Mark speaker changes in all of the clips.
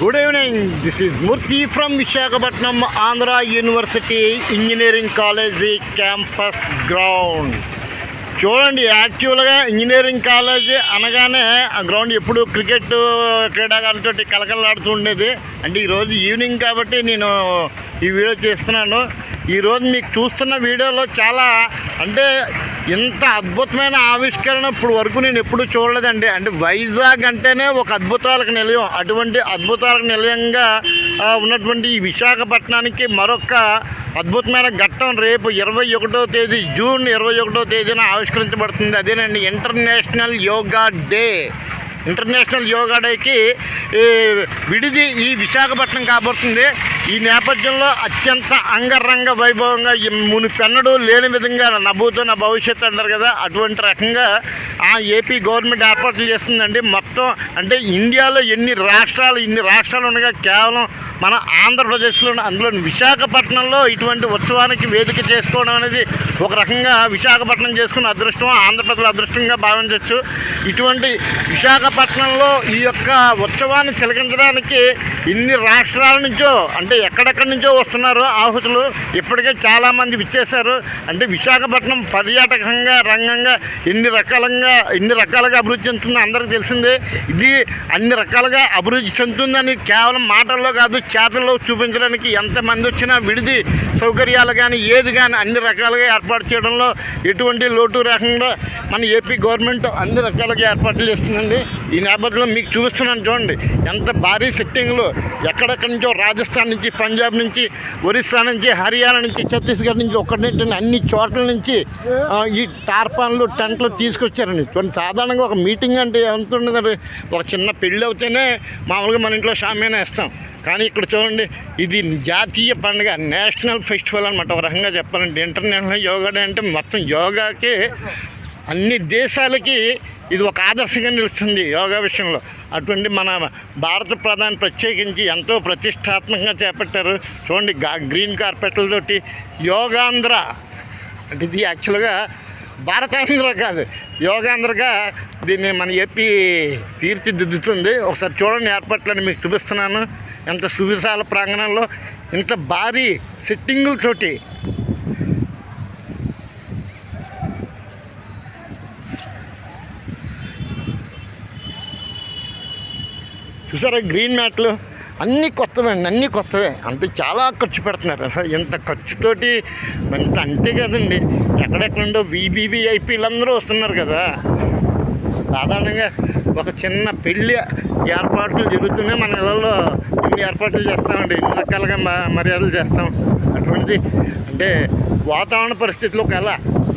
Speaker 1: Good evening this is Murthy from Visakhapatnam Andhra university engineering college campus ground చూడండి యాక్చువల్గా engineering college అనగానే ఆ ground ఎప్పుడు cricket క్రీడాకారులతో కలకలాడుతూ ఉండేది. అంటే ఈరోజు ఈవినింగ్ కాబట్టి నేను ఈ వీడియో చేస్తున్నాను. ఈరోజు మీకు చూస్తున్న వీడియోలో చాలా అంటే ఇంత అద్భుతమైన ఆవిష్కరణ ఇప్పుడు వరకు నేను ఎప్పుడు చూడలేదండి. అంటే వైజాగ్ అంటేనే ఒక అద్భుతాలకు నిలయం. అటువంటి అద్భుతాలకు నిలయంగా ఉన్నటువంటి ఈ విశాఖపట్నానికి మరొక అద్భుతమైన ఘట్టం రేపు ఇరవై ఒకటో తేదీ జూన్ ఇరవై ఒకటో తేదీన ఆవిష్కరించబడుతుంది. అదేనండి international yoga day. International yoga డేకి ఈ విడిది ఈ విశాఖపట్నం కాబోతుంది ఈ నేపథ్యంలో అత్యంత అంగరంగ వైభవంగా ఈ మునిపెన్నడూ లేని విధంగా నవ్వుతున్న భవిష్యత్తు అంటారు కదా అటువంటి రకంగా ఆ ఏపీ గవర్నమెంట్ ఏర్పాట్లు చేస్తుందండి. మొత్తం అంటే ఇండియాలో ఎన్ని రాష్ట్రాలు ఇన్ని రాష్ట్రాలు ఉండగా కేవలం మన ఆంధ్రప్రదేశ్లో అందులో విశాఖపట్నంలో ఇటువంటి ఉత్సవానికి వేదిక చేసుకోవడం అనేది ఒక రకంగా విశాఖపట్నం చేసుకున్న అదృష్టం ఆంధ్రప్రదేశ్ అదృష్టంగా భావించవచ్చు ఇటువంటి విశాఖపట్నంలో ఈ యొక్క ఉత్సవాన్ని తిలకించడానికి ఇన్ని రాష్ట్రాల నుంచో అంటే ఎక్కడెక్కడి నుంచో వస్తున్నారు ఆహుతులు ఇప్పటికే చాలామంది విచ్చేశారు. అంటే విశాఖపట్నం పర్యాటకంగా రంగంగా ఎన్ని రకాలంగా ఎన్ని రకాలుగా అభివృద్ధి చెందుతుందో అందరికీ తెలిసిందే. ఇది అన్ని రకాలుగా అభివృద్ధి చెందుతుందని కేవలం మాటల్లో కాదు చేతల్లో చూపించడానికి ఎంతమంది వచ్చినా విడిది సౌకర్యాలు కానీ ఏది కానీ అన్ని రకాలుగా ఏర్పాటు చేయడంలో ఎటువంటి లోటు రకంగా మన ఏపీ గవర్నమెంట్ అన్ని రకాలుగా ఏర్పాట్లు చేస్తుందండి. ఈ నేపథ్యంలో మీకు చూపిస్తున్నాను చూడండి. ఎంత భారీ సిట్టింగ్లో ఎక్కడెక్కడి నుంచో రాజస్థాన్ నుంచి పంజాబ్ నుంచి ఒరిస్సా నుంచి హర్యానా నుంచి ఛత్తీస్గఢ్ నుంచి ఒక్కటి అన్ని చోట్ల నుంచి ఈ టార్పాన్లు టెంట్లు తీసుకొచ్చారండి. చూడండి సాధారణంగా ఒక మీటింగ్ అంటే ఎంత ఉండదండి ఒక చిన్న పెళ్ళి అవుతేనే మామూలుగా మన ఇంట్లో షామేనా వేస్తాం. కానీ ఇక్కడ ఇక్కడ చూడండి ఇది జాతీయ పండుగ నేషనల్ ఫెస్టివల్ అనమాట ఒక రకంగా చెప్పాలంటే ఇంటర్నేషనల్ యోగా డే అంటే మొత్తం యోగాకి అన్ని దేశాలకి ఇది ఒక ఆదర్శంగా నిలుస్తుంది యోగా విషయంలో. అటువంటి మన భారత ప్రధాని ప్రత్యేకించి ఎంతో ప్రతిష్టాత్మకంగా చేపట్టారు. చూడండి గ్రీన్ కార్పెట్లతోటి యోగాంధ్ర. అంటే ఇది యాక్చువల్గా భారతాంధ్ర కాదు. యోగాంధ్రగా దీన్ని మన ఏపీ తీర్చిదిద్దుతుంది. ఒకసారి చూడండి ఏర్పాట్లని మీకు చూపిస్తున్నాను. ఎంత సువిశాల ప్రాంగణంలో ఇంత భారీ సెట్టింగులతోటి చూసారా గ్రీన్ మ్యాట్లు? అన్నీ కొత్తవే అండి అన్నీ కొత్తవే. అంటే చాలా ఖర్చు పెడుతున్నారు. ఇంత ఖర్చుతోటి ఇంత అంతే కదండి ఎక్కడెక్కడుండో వీవీవీఐపీలందరూ వస్తున్నారు కదా. సాధారణంగా ఒక చిన్న పెళ్ళి ఏర్పాట్లు జరుగుతూనే మన ఇళ్ళల్లో ఇన్ని ఏర్పాట్లు చేస్తామండి ఎన్ని రకాలుగా మ- మర్యాదలు చేస్తాం. అటువంటిది అంటే వాతావరణ పరిస్థితులు ఒకవేళ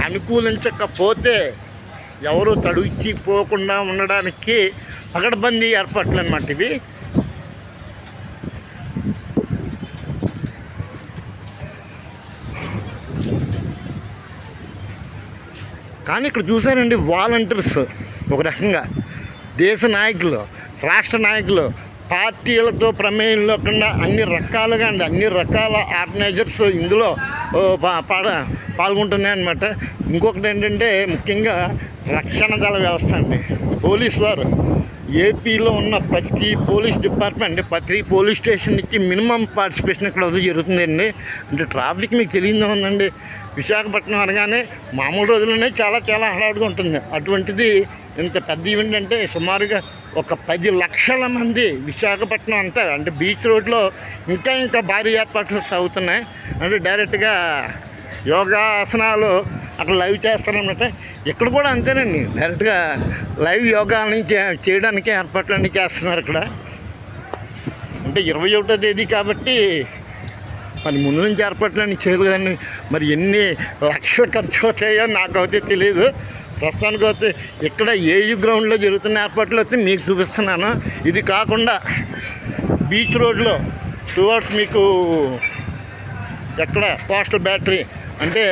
Speaker 1: అనుకూలించకపోతే ఎవరు తడుచి పోకుండా ఉండడానికి పగడబందీ ఏర్పాట్లు అనమాట ఇవి. కానీ ఇక్కడ చూసారండి వాలంటీర్స్ ఒక రకంగా. దేశ నాయకులు రాష్ట్ర నాయకులు పార్టీలతో ప్రమేయం లేకుండా అన్ని రకాలుగా అండి అన్ని రకాల ఆర్గనైజర్స్ ఇందులో ఓ, పా- పాడ- పాల్గొంటున్నాయి అనమాట ఇంకొకటి ఏంటంటే ముఖ్యంగా రక్షణ దళ వ్యవస్థ అండి. పోలీస్ వారు ఏపీలో ఉన్న ప్రతి పోలీస్ డిపార్ట్మెంట్ ప్రతి పోలీస్ స్టేషన్ నుంచి మినిమం పార్టిసిపేషన్ ఇక్కడ జరుగుతుందండి. అంటే ట్రాఫిక్ మీకు తెలియదు ఉందండి. విశాఖపట్నం అనగానే మామూలు రోజుల్లోనే చాలా చాలా హడావుడిగా ఉంటుంది. అటువంటిది ఇంత పెద్ద ఈవెంట్ అంటే సుమారుగా ఒక పది లక్షల మంది విశాఖపట్నం అంతా అంటే బీచ్ రోడ్లో ఇంకా ఇంకా భారీ ఏర్పాట్లు సాగుతున్నాయి. అంటే డైరెక్ట్గా యోగాసనాలు అక్కడ లైవ్ చేస్తారన్నమాట. ఇక్కడ కూడా అంతేనండి. డైరెక్ట్గా లైవ్ యోగాలని చే- చేయడానికి ఏర్పాట్లు అన్నీ చేస్తున్నారు ఇక్కడ. అంటే ఇరవై ఒకటో తేదీ కాబట్టి మరి ముందు నుంచి ఏర్పాట్లు అన్నీ చేయాలి కదండి మరి ఎన్ని లక్షలు ఖర్చు అవుతాయో నాకైతే తెలియదు ప్రస్తుతానికి అయితే ఇక్కడ ఏయు గ్రౌండ్లో జరుగుతున్న ఏర్పాట్లు అయితే మీకు చూపిస్తున్నాను. ఇది కాకుండా బీచ్ రోడ్లో టువర్డ్స్ మీకు ఎక్కడ పోస్టల్ బ్యాటరీ అంటే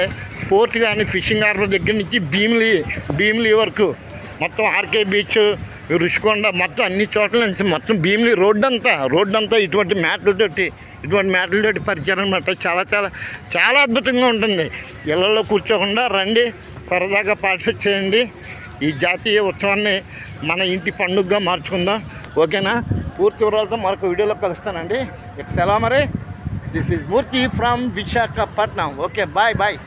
Speaker 1: పోర్ట్ కానీ ఫిషింగ్ హార్బర్ దగ్గర నుంచి భీమిలి భీమిలి వరకు మొత్తం ఆర్కే బీచ్ రుషికొండ మొత్తం అన్ని చోట్ల నుంచి మొత్తం భీమిలి రోడ్డు అంతా రోడ్డు అంతా ఇటువంటి మ్యాట్లతోటి ఇటువంటి మ్యాట్లతోటి పరిచయం అనమాట చాలా చాలా చాలా అద్భుతంగా ఉంటుంది. ఇళ్ళలో కూర్చోకుండా రండి. సరదాగా పార్టిసిపేట్ చేయండి. ఈ జాతీయ ఉత్సవాన్ని మన ఇంటి పండుగగా మార్చుకుందాం. ఓకేనా? పూర్తి వివరాలతో మరొక వీడియోలో కలుస్తానండి. ఇక సెలవు మరి. This is Murthy from Visakhapatnam okay bye bye